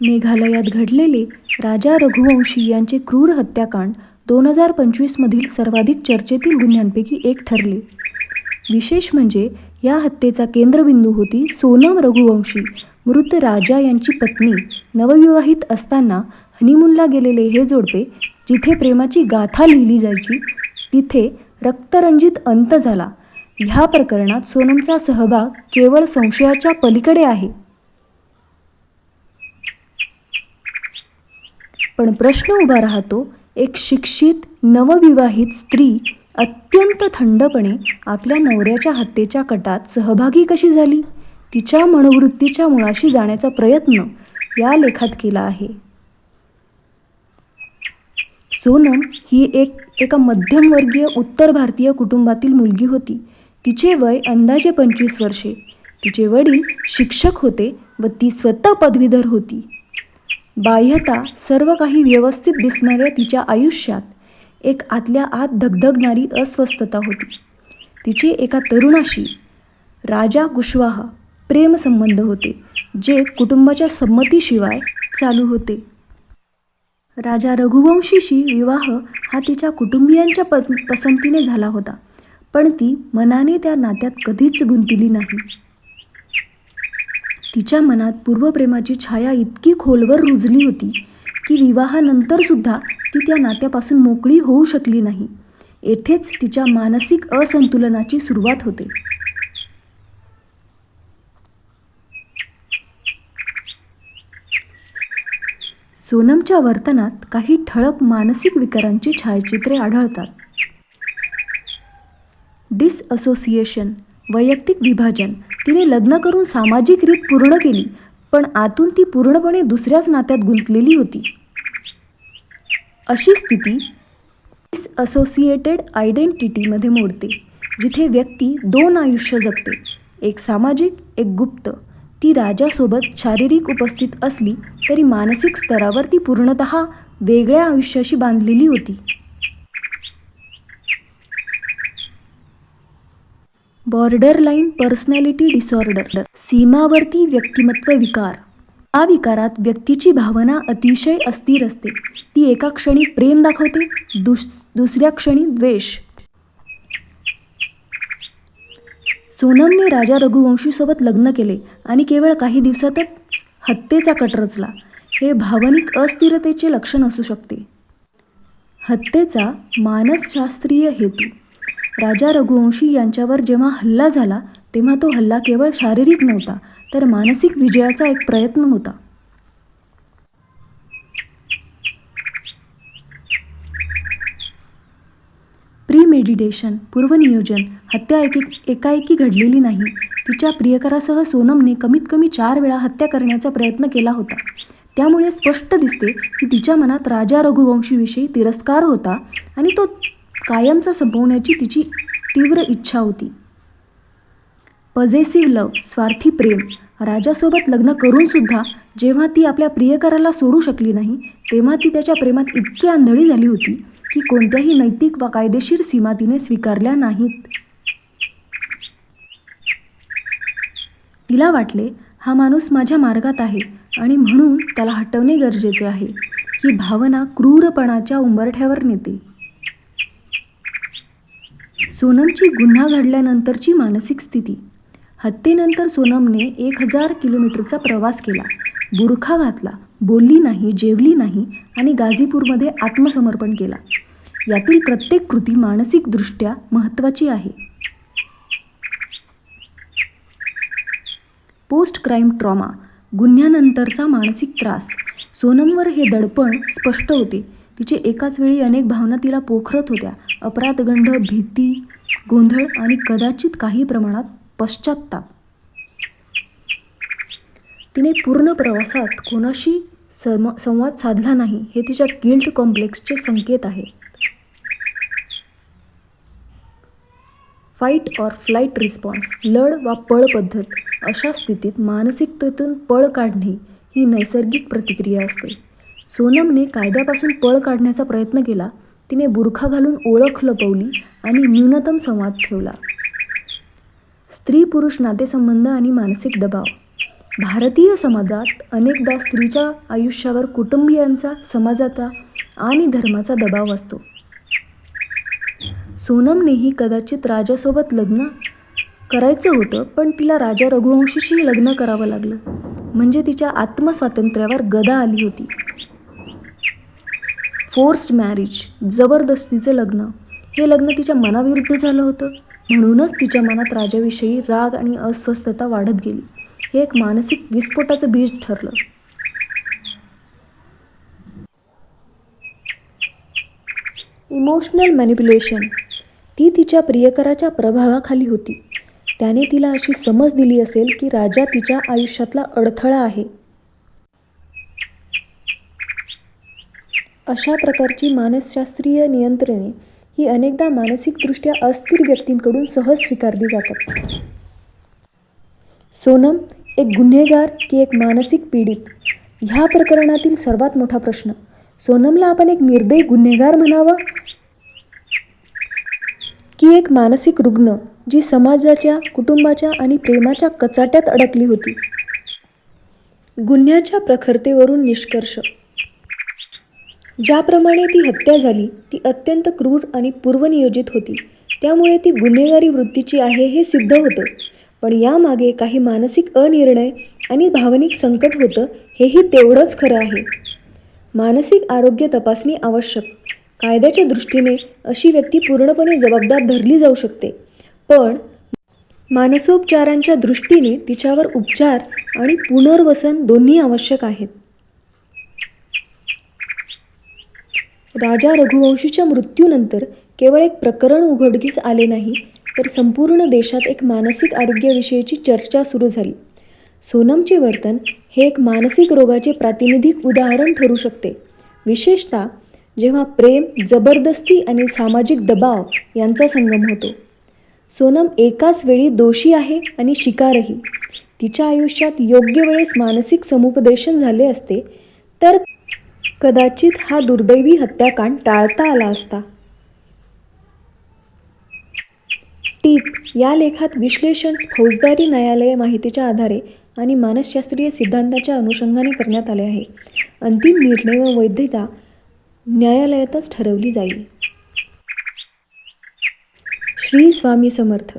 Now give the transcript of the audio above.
मेघालयात घडलेले राजा रघुवंशी यांचे क्रूर हत्याकांड दोन हजार पंचवीसमधील सर्वाधिक चर्चेतील गुन्ह्यांपैकी एक ठरले. विशेष म्हणजे या हत्येचा केंद्रबिंदू होती सोनम रघुवंशी. मृत राजा यांची पत्नी नवविवाहित असताना हनीमूनला गेलेले हे जोडपे जिथे प्रेमाची गाथा लिहिली जायची तिथे रक्तरंजित अंत झाला. ह्या प्रकरणात सोनमचा सहभाग केवळ संशयाच्या पलीकडे आहे. पण प्रश्न उभा राहतो एक शिक्षित नवविवाहित स्त्री अत्यंत थंडपणे आपल्या नवऱ्याच्या हत्येच्या कटात सहभागी कशी झाली? तिच्या मनोवृत्तीच्या मुळाशी जाण्याचा प्रयत्न या लेखात केला आहे. सोनम ही एक एका मध्यमवर्गीय उत्तर भारतीय कुटुंबातील मुलगी होती. तिचे वय अंदाजे पंचवीस वर्षे. तिचे वडील शिक्षक होते व ती स्वतः पदवीधर होती. बाह्यता सर्व काही व्यवस्थित दिसणाऱ्या तिच्या आयुष्यात एक आतल्या आत धगधगणारी अस्वस्थता होती. तिचे एका तरुणाशी राजा कुशवाहा प्रेमसंबंध होते जे कुटुंबाच्या संमतीशिवाय चालू होते. राजा रघुवंशीशी विवाह हा तिच्या कुटुंबियांच्या प पसंतीने झाला होता पण ती मनाने त्या नात्यात कधीच गुंतली नाही. तिच्या मनात पूर्वप्रेमाची छाया इतकी खोलवर रुजली होती की विवाहानंतर सुद्धा ती त्या नात्यापासून मोकळी होऊ शकली नाही. येथेच तिच्या मानसिक असंतुलनाची सुरुवात होते. सोनमच्या वर्तनात काही ठळक मानसिक विकारांची छायाचित्रे आढळतात. डिसअसोसिएशन वैयक्तिक विभाजन. तिने लग्न करून सामाजिक रीत पूर्ण केली पण आतून ती पूर्णपणे दुसऱ्याच नात्यात गुंतलेली होती. अशी स्थिती डिसअसोसिएटेड आयडेंटिटीमध्ये मोडते जिथे व्यक्ती दोन आयुष्य जगते एक सामाजिक एक गुप्त. ती राजासोबत शारीरिक उपस्थित असली तरी मानसिक स्तरावर ती पूर्णत वेगळ्या आयुष्याशी बांधलेली होती. बॉर्डरलाईन पर्सनॅलिटी डिसऑर्डर सीमावर्ती व्यक्तिमत्व विकार. हा विकारात व्यक्तीची भावना अतिशय अस्थिर असते. ती एका क्षणी प्रेम दाखवते दुस दुसऱ्या क्षणी द्वेष. सोनमने राजा रघुवंशीसोबत लग्न केले आणि केवळ काही दिवसातच हत्येचा कट रचला. हे भावनिक अस्थिरतेचे लक्षण असू शकते. हत्येचा मानसशास्त्रीय हेतू. राजा रघुवंशी यांच्यावर जेव्हा हल्ला झाला तेव्हा तो हल्ला केवळ शारीरिक नव्हता तर मानसिक विजयाचा एक प्रयत्न होता. प्रीमेडिटेशन पूर्वनियोजन हत्या एक एकाएकी घडलेली नाही. तिच्या प्रियकरासह सोनमने कमीत कमी चार वेळा हत्या करण्याचा प्रयत्न केला होता. त्यामुळे स्पष्ट दिसते की तिच्या मनात राजा रघुवंशीविषयी तिरस्कार होता आणि तो कायमचा संपवण्याची तिची तीव्र इच्छा होती. पझेसिव्ह लव स्वार्थी प्रेम राजासोबत लग्न करूनसुद्धा जेव्हा ती आपल्या प्रियकराला सोडू शकली नाही तेव्हा ती त्याच्या प्रेमात इतकी आंधळी झाली होती की कोणत्याही नैतिक व कायदेशीर सीमा तिने स्वीकारल्या नाहीत. तिला वाटले हा माणूस माझ्या मार्गात आहे आणि म्हणून त्याला हटवणे गरजेचे आहे. ही भावना क्रूरपणाच्या उंबरठ्यावर नेते. सोनमची गुन्हा घडल्यानंतरची मानसिक स्थिती. हत्येनंतर सोनमने एक हजार किलोमीटरचा प्रवास केला. बुरखा घातला बोलली नाही जेवली नाही आणि गाझीपूरमध्ये आत्मसमर्पण केला. यातील प्रत्येक कृती मानसिकदृष्ट्या महत्त्वाची आहे. पोस्ट क्राईम ट्रॉमा गुन्ह्यानंतरचा मानसिक त्रास. सोनमवर हे दडपण स्पष्ट होते. तिची एकाच वेळी अनेक भावना तिला पोखरत होत्या. अपराधगंध भीती गोंधळ आणि कदाचित काही प्रमाणात पश्चात्ताप. तिने पूर्ण प्रवासात कोणाशी सम संवाद साधला नाही हे तिच्या गिल्ट कॉम्प्लेक्सचे संकेत आहेत फाईट ऑर फ्लाईट रिस्पॉन्स लढ वा पळ पद्धत अशा स्थितीत मानसिकतेतून पळ काढणे ही नैसर्गिक प्रतिक्रिया असते. सोनमने कायद्यापासून पळ काढण्याचा प्रयत्न केला. तिने बुरखा घालून ओळख लपवली आणि न्यूनतम संवाद ठेवला. स्त्री पुरुष नातेसंबंध आणि मानसिक दबाव. भारतीय समाजात अनेकदा स्त्रीच्या आयुष्यावर कुटुंबियांचा समाजाचा आणि धर्माचा दबाव असतो. सोनमनेही कदाचित राजासोबत लग्न करायचं होतं पण तिला राजा रघुवंशीशी लग्न करावं लागलं. म्हणजे तिच्या आत्मस्वातंत्र्यावर गदा आली होती. फोर्स्ड मॅरेज जबरदस्तीचं लग्न हे लग्न तिच्या मनाविरुद्ध झालं होतं. म्हणूनच तिच्या मनात राजाविषयी राग आणि अस्वस्थता वाढत गेली. हे एक मानसिक विस्फोटाचं बीज ठरलं. Emotional manipulation. ती तिच्या प्रियकराच्या प्रभावाखाली होती. त्याने तिला अशी समज दिली असेल की राजा तिच्या आयुष्यातला अडथळा आहे. अशा प्रकारची मानसशास्त्रीय नियंत्रणे ही अनेकदा मानसिकदृष्ट्या अस्थिर व्यक्तींकडून सहज स्वीकारली जातात. सोनम एक गुन्हेगार की एक मानसिक पीडित? ह्या प्रकरणातील सर्वात मोठा प्रश्न सोनमला आपण एक निर्दयी गुन्हेगार म्हणावा? की एक मानसिक रुग्ण जी समाजाच्या कुटुंबाच्या आणि प्रेमाच्या कचाट्यात अडकली होती? गुन्ह्याच्या प्रखरतेवरून निष्कर्ष ज्याप्रमाणे ती हत्या झाली ती अत्यंत क्रूर आणि पूर्वनियोजित होती. त्यामुळे ती गुन्हेगारी वृत्तीची आहे हे सिद्ध होतं. पण यामागे काही मानसिक अनिर्णय आणि भावनिक संकट होतं हेही तेवढंच खरं आहे. मानसिक आरोग्य तपासणी आवश्यक. कायद्याच्या दृष्टीने अशी व्यक्ती पूर्णपणे जबाबदार धरली जाऊ शकते. पण मानसोपचारांच्या दृष्टीने तिच्यावर उपचार आणि पुनर्वसन दोन्ही आवश्यक आहेत. राजा रघुवंशीच्या मृत्यूनंतर केवळ एक प्रकरण उघडकीस आले नाही तर संपूर्ण देशात एक मानसिक आरोग्याविषयीची चर्चा सुरू झाली. सोनमचे वर्तन हे एक मानसिक रोगाचे प्रातिनिधिक उदाहरण ठरू शकते. विशेषतः जेव्हा प्रेम जबरदस्ती आणि सामाजिक दबाव यांचा संगम होतो. सोनम एकाच वेळी दोषी आहे आणि शिकारही. तिच्या आयुष्यात योग्य वेळेस मानसिक समुपदेशन झाले असते तर कदाचित हा दुर्दैवी हत्याकांड टाळता आला असता. टीप या लेखात विश्लेषण फौजदारी न्यायालय माहितीच्या आधारे आणि मानसशास्त्रीय सिद्धांताच्या अनुषंगाने करण्यात आले आहे. अंतिम निर्णय व वैधता न्यायालयातच ठरवली जाईल. श्री स्वामी समर्थ